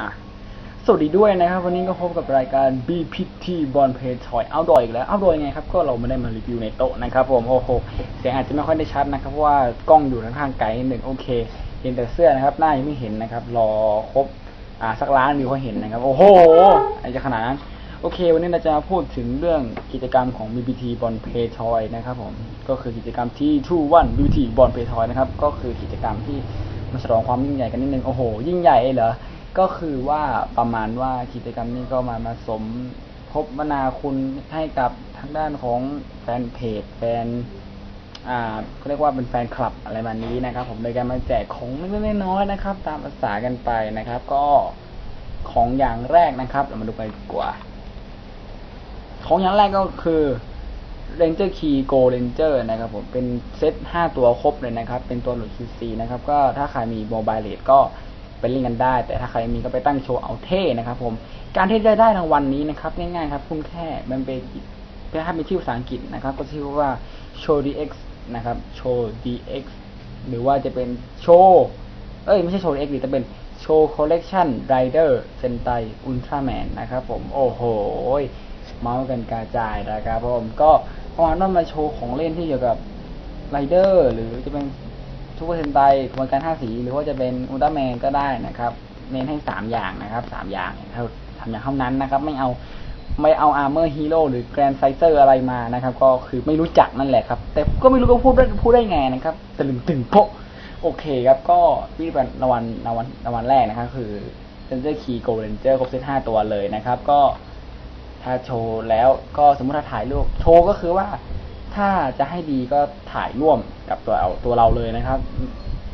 อะสวัสดีด้วยนะครับ วันนี้ก็พบกับรายการ BPT บอลเพย์ทอยเอาดอยอีกแล้วเอาดอยยังไงครับ ก็เราไม่ได้มารีวิวในโต๊ะนะครับผมโอ้โหเสียงอาจจะไม่ค่อยได้ชัดนะครับเพราะว่ากล้องอยู่ข้างๆไกลนิดหนึ่งโอเค เห็นแต่เสื้อนะครับ หน้ายังไม่เห็นนะครับ รอครบอ่าสักล้านวิวก็เห็นนะครับ โอ้โหอะไรจะขนาดนั้นโอเค วันนี้เราจะมาพูดถึงเรื่องกิจกรรมของ BBT บอลเพย์ทอยนะครับผมก็คือกิจกรรมที่ True One BBT บอลเพย์ทอยนะครับก็คือกิจกรรมที่มาฉลองความยิ่งใหญ่กันนิดนึงโอ้โหยิ่งใหญ่เหรอ ก็คือว่าประมาณว่ากิจกรรมนี้ก็มามาสมทบมนาคุณให้กับทางด้านของแฟนเพจแฟน อ่าเขาเรียกว่าเป็นแฟนคลับอะไรแบบนี้นะครับ ผมโดยการมาแจกของเล็กๆน้อยๆนะครับ ตามภาษากันไปนะครับ ก็ของอย่างแรกนะครับ เรามาดูกันดีกว่า ของอย่างแรกก็คือ Ranger Key Go Ranger นะครับผมเป็นเซต5ตัวครบเลยนะครับ เป็นตัวหลุด QC นะครับ ก็ถ้าใครมีโมบายเลดก็ ไปเล่นกันได้ แต่ถ้าใครมีก็ไปตั้งโชว์เอาเท่นะครับ ผม การที่จะได้รางวัลนี้นะครับ ง่ายๆครับคุณแค่มันเป็นถ้าเป็นชื่อภาษาอังกฤษนะครับ ก็ชื่อว่า Show DX นะครับ Show DX หรือว่าจะเป็นโชว์เอ้ยไม่ใช่ Show DX หรือจะเป็น Show Collection Rider Sentai Ultraman นะครับ ผมโอ้โหเมาส์กันกระจายนะครับผมก็ประมาณว่ามาโชว์ของเล่นที่เกี่ยวกับไรเดอร์หรือจะเป็น ทูเปอร์เซนไตขบวนการห้าสี หรือว่าจะเป็นอุลตร้าแมนก็ได้นะครับ เน้นให้สามอย่างนะครับสามอย่างเท่าทำอย่างเท่านั้นนะครับ ไม่เอาไม่เอาอาร์เมอร์ฮีโร่หรือแกรนไซเซอร์อะไรมานะครับ ก็คือไม่รู้จักนั่นแหละครับ แต่ก็ไม่รู้ก็พูดได้พูดได้ไงนะครับตะลึงตึงโปะโอเคครับ ก็นี่เป็นรางวัลรางวัลรางวัลแรกนะครับ คือเซนเจอร์คีโกลเรนเจอร์ครบเซตห้าตัวเลยนะครับ ก็ถ้าโชว์แล้วก็สมมติถ้าถ่ายรูปโชว์ก็คือว่า ถ้าจะให้ดีก็ถ่ายร่วมกับตัวเอาตัวเราเลยนะครับ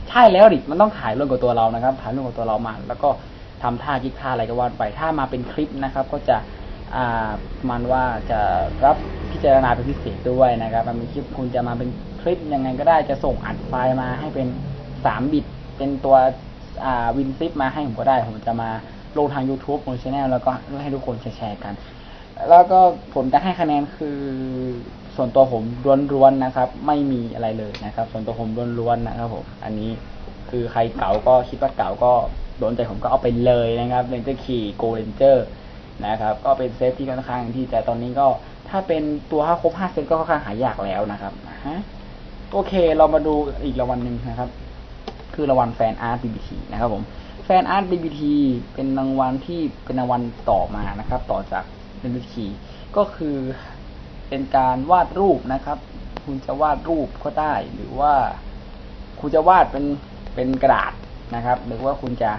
ใช่แล้วดิมันต้องถ่ายร่วมกับตัวเรานะครับ ถ่ายร่วมกับตัวเรามา แล้วก็ทำท่ากิ๊กท่าอะไรก็ว่าไปถ้ามาเป็นคลิปนะครับ ก็จะอ่ามันว่าจะรับพิจารณาเป็นพิเศษด้วยนะครับ มันเป็นคลิปคุณจะมาเป็นคลิปยังไงก็ได้จะส่งอัดไฟล์มาให้เป็นสามบิต เป็นตัวอ่าวินซิปมาให้ผมก็ได้ ผมจะมาลงทาง YouTube ลงช anel แล้วก็ให้ทุกคนแชร์กัน แล้วก็ผลการให้คะแนนคือส่วนตัวผมล้วนๆนะครับ ไม่มีอะไรเลยนะครับ ส่วนตัวผมล้วนๆนะครับผมอันนี้คือใครเก่าก็คิดว่าเก่าก็โดนใจผมก็เอาไปเลยนะครับเรนเจอร์ขี่โกเรนเจอร์นะครับ ก็เป็นเซตที่ค่อนข้างที่แต่ตอนนี้ก็ถ้าเป็นตัวห้าครบห้าเซตก็ค่อนข้างหายากแล้วนะครับฮะโอเคเรามาดูอีกรางวัลหนึ่งนะครับ คือรางวัลแฟนอาร์ต BBT นะครับผมแฟนอาร์ต BBT เป็นรางวัลที่เป็นรางวัลต่อมานะครับ ต่อจาก เรนวิธีก็คือเป็นการวาดรูปนะครับ คุณจะวาดรูปก็ได้ หรือว่าคุณจะวาดเป็นเป็นกระดาษนะครับ หรือว่าคุณจะ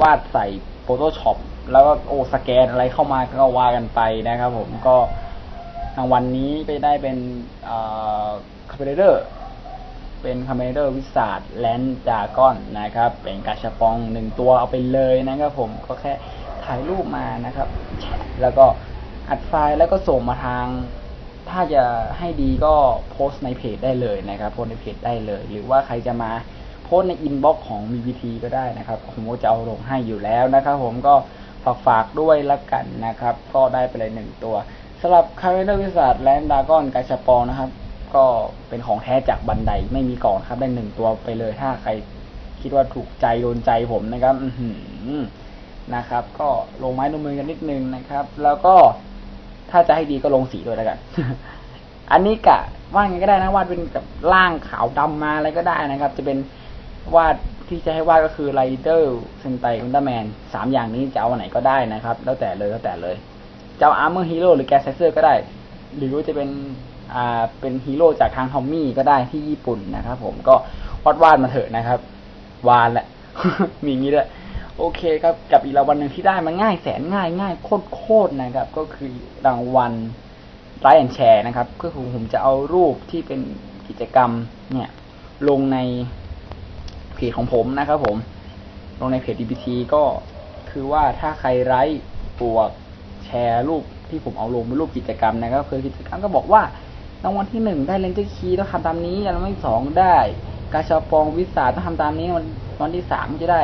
วาดใส่ Photoshop แล้วก็โอสแกนอะไรเข้ามาก็ว่ากันไปนะครับ ผมก็รางวันนี้ไปได้เป็นคาเปเดอร์เป็นคาเมเดอร์วิสาดแลนด์จากอนนะครับ เป็นกาชาปองหนึ่งตัวเอาไปเลยนะครับ ผมก็แค่ถ่ายรูปมานะครับ แล้วก็อัดไฟล์แล้วก็ส่งมาทาง ถ้าจะให้ดีก็โพสต์ในเพจได้เลยนะครับ โพสในเพจได้เลย หรือว่าใครจะมาโพสในอินบ็อกซ์ของ BBT ก็ได้นะครับ ผมก็จะเอาลงให้อยู่แล้วนะครับ ผมก็ฝากฝากด้วยละกันนะครับ ก็ได้ไปเลยหนึ่งตัวสำหรับคาเมเดอร์วิสาดแลนด์ดากอนกาชาปองนะครับ ก็เป็นของแท้จากบันไดไม่มีก่อนครับได้หนึ่งตัวไปเลยถ้าใครคิดว่าถูกใจโดนใจผมนะครับ อือหือ นะครับ ก็ลงไม้ลงมือกันนิดนึงนะครับ แล้วก็ถ้าจะให้ดีก็ลงสีด้วยแล้วกัน อันนี้กะวาดไงก็ได้นะวาดเป็นกับล่างขาวดำมาอะไรก็ได้นะครับ จะเป็นวาดที่จะให้วาดก็คือไรเดอร์เซนไตอุลตร้าแมนสามอย่างนี้จะเอาอันไหนก็ได้นะครับ แล้วแต่เลยแล้วแต่เลยจะเอาอาร์เมอร์ฮีโร่หรือแกสเซอร์ก็ได้ หรือว่าจะเป็นอ่าเป็นฮีโร่จากทางทอมมี่ก็ได้ที่ญี่ปุ่นนะครับ ผมก็วาดวาดมาเถอะนะครับ วานแหละมีงี้ด้วย โอเคครับกับอีกรางวัลหนึ่งที่ได้มาง่ายแสนง่ายง่ายโคตรโคตรนะครับ ก็คือรางวัลไลค์แอนแชร์นะครับก็คือผมจะเอารูปที่เป็นกิจกรรมเนี่ย ลงในเพจของผมนะครับผม ลงในเพจ DPT ก็คือว่าถ้าใครไลค์บวกแชร์รูปที่ผมเอาลงเป็นรูปกิจกรรมนะครับคือกิจกรรมก็บอกว่ารางวัลที่หนึ่งได้เลนเจอร์คีต้องทำตามนี้รางวัลที่สองได้กาชาปองวิสาต้องทำตามนี้วันวันที่สามจะได้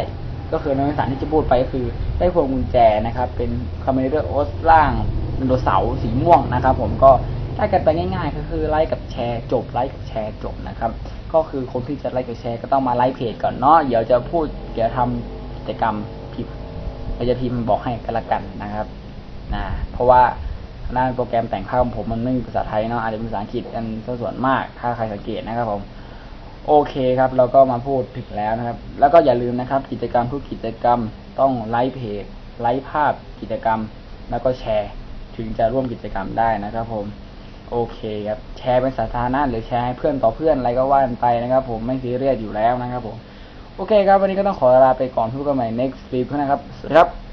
ก็คือรางวัลที่สามที่จะพูดไปก็คือ ได้พวงกุญแจนะครับ เป็นคอมเมดี้โอสล่างเป็นเสาร์สีม่วงนะครับ ผมก็ได้กันไปง่าย ๆ ก็คือไลค์กับแชร์จบไลค์กับแชร์จบนะครับ ก็คือคนที่จะไลค์กับแชร์ก็ต้องมาไลค์เพจก่อนเนาะเดี๋ยวจะพูดเดี๋ยวทำกิจกรรมผิดเราจะพิมพ์บอกให้กันละกันนะครับนะเพราะว่าทางด้านโปรแกรมแต่งภาพของผมมันไม่มีภาษาไทยเนาะอาจจะเป็นภาษาอังกฤษกันส่วนมากถ้าใครสังเกตนะครับผม โอเคครับ เราก็มาพูดถึงแล้วนะครับ แล้วก็อย่าลืมนะครับ กิจกรรมทุกกิจกรรมต้องไลค์เพจไลค์ภาพกิจกรรม แล้วก็แชร์ถึงจะร่วมกิจกรรมได้นะครับ ผม โอเคครับแชร์เป็นสาธารณะหรือแชร์ให้เพื่อนต่อเพื่อนอะไรก็ว่ากันไปนะครับ ผมไม่ซีเรียสอยู่แล้วนะครับ ผมโอเคครับ วันนี้ก็ต้องขอลาไปก่อนพบกันใหม่ next week นะครับสวัสดีครับ